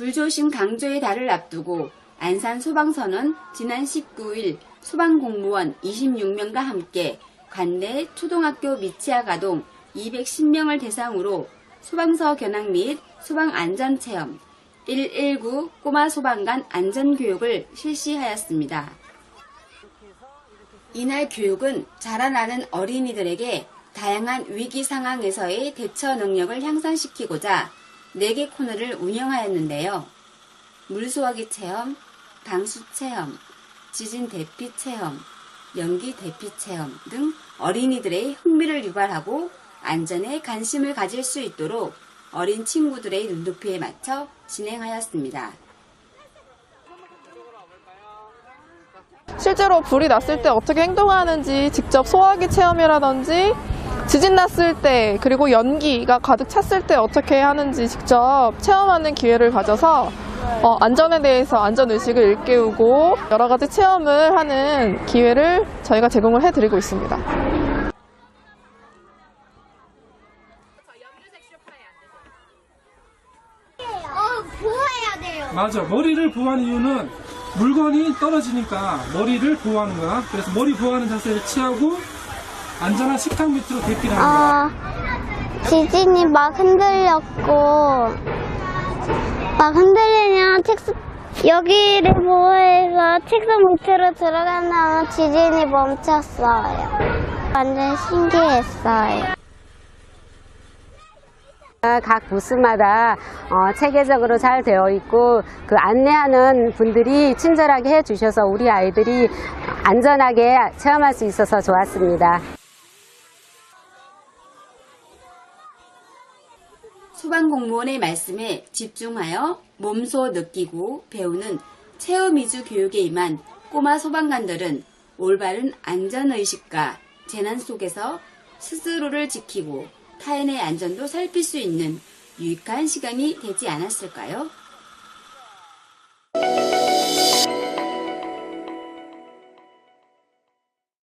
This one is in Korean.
불조심 강조의 달을 앞두고 안산 소방서는 지난 19일 소방공무원 26명과 함께 관내 초등학교 미치아 가동 210명을 대상으로 소방서 견학 및 소방 안전체험 119 꼬마 소방관 안전교육을 실시하였습니다. 이날 교육은 자라나는 어린이들에게 다양한 위기 상황에서의 대처 능력을 향상시키고자 4개 코너를 운영하였는데요. 물소화기 체험, 방수 체험, 지진 대피 체험, 연기 대피 체험 등 어린이들의 흥미를 유발하고 안전에 관심을 가질 수 있도록 어린 친구들의 눈높이에 맞춰 진행하였습니다. 실제로 불이 났을 때 어떻게 행동하는지 직접 소화기 체험이라든지 지진 났을 때 그리고 연기가 가득 찼을 때 어떻게 하는지 직접 체험하는 기회를 가져서 어, 안전에 대해서 안전 의식을 일깨우고 여러 가지 체험을 하는 기회를 저희가 제공을 해드리고 있습니다. 어, 보호해야 돼요. 맞아. 머리를 보호하는 이유는 물건이 떨어지니까 머리를 보호하는 거야. 그래서 머리 보호하는 자세를 취하고 안전한 식탁 밑으로 대피를 하는 거야. 아, 지진이 막 흔들렸고, 막 흔들리면 책상, 여기를 보호해서 책상 밑으로 들어간 다음 지진이 멈췄어요. 완전 신기했어요. 각 부스마다 어, 체계적으로 잘 되어 있고 그 안내하는 분들이 친절하게 해주셔서 우리 아이들이 안전하게 체험할 수 있어서 좋았습니다. 소방공무원의 말씀에 집중하여 몸소 느끼고 배우는 체험 위주 교육에 임한 꼬마 소방관들은 올바른 안전의식과 재난 속에서 스스로를 지키고 타인의 안전도 살필 수 있는 유익한 시간이 되지 않았을까요?